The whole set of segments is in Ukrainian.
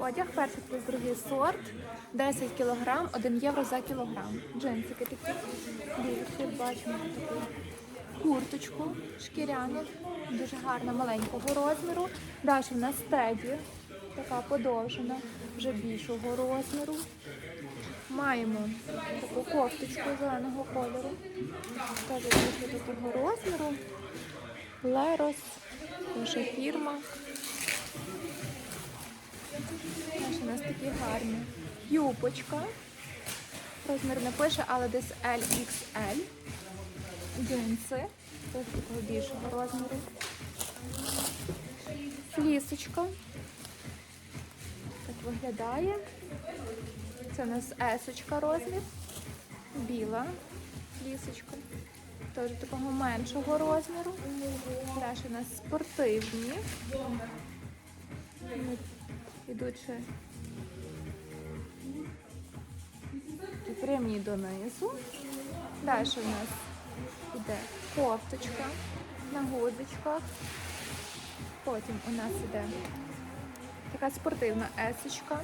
одяг. Перший плюс другий сорт. 10 кг, 1 євро за кілограм. Джинсики такі. Більші, бачимо таку курточку шкіряну. Дуже гарна, маленького розміру. Далі в нас теді, така подовжена, вже більшого розміру. Маємо таку кофточку зеленого кольору. Теж більше такого розміру. Лерос, наша фірма. Такі гарні. Юбочка. Розмір не пише, але десь LXL. Джинси. Ось такого більшого розміру. Флісочка. Так виглядає. Це у нас есочка розмір. Біла флісочка. Теж такого меншого розміру. Далі у нас спортивні. Ідуть прямі донизу. Далі у нас іде кофточка на гудзичках. Потім у нас іде така спортивна есочка.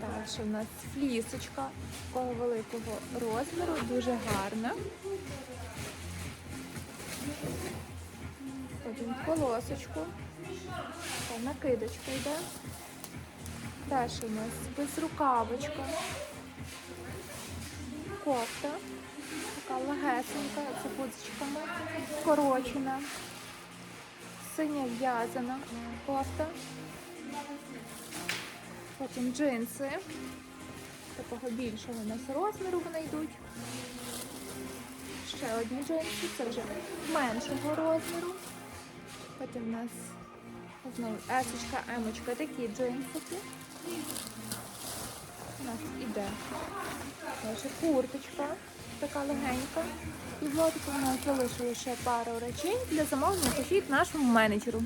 Далі у нас флісочка такого великого розміру, дуже гарна. Потім полосочку. Накидочка йде. Далі у нас безрукавочка. Кофта. Така легесенька, з гудзичками. Скорочена. Синя в'язана кофта. Потім джинси. Такого більшого у нас розміру вони йдуть. Ще одні джинси, це вже меншого розміру. Потім у нас знову есочка, емочка, такі джинсики. У нас іде наша курточка, така легенька. І в лотику у нас залишили ще пару речей для замовлення пишіть нашому менеджеру.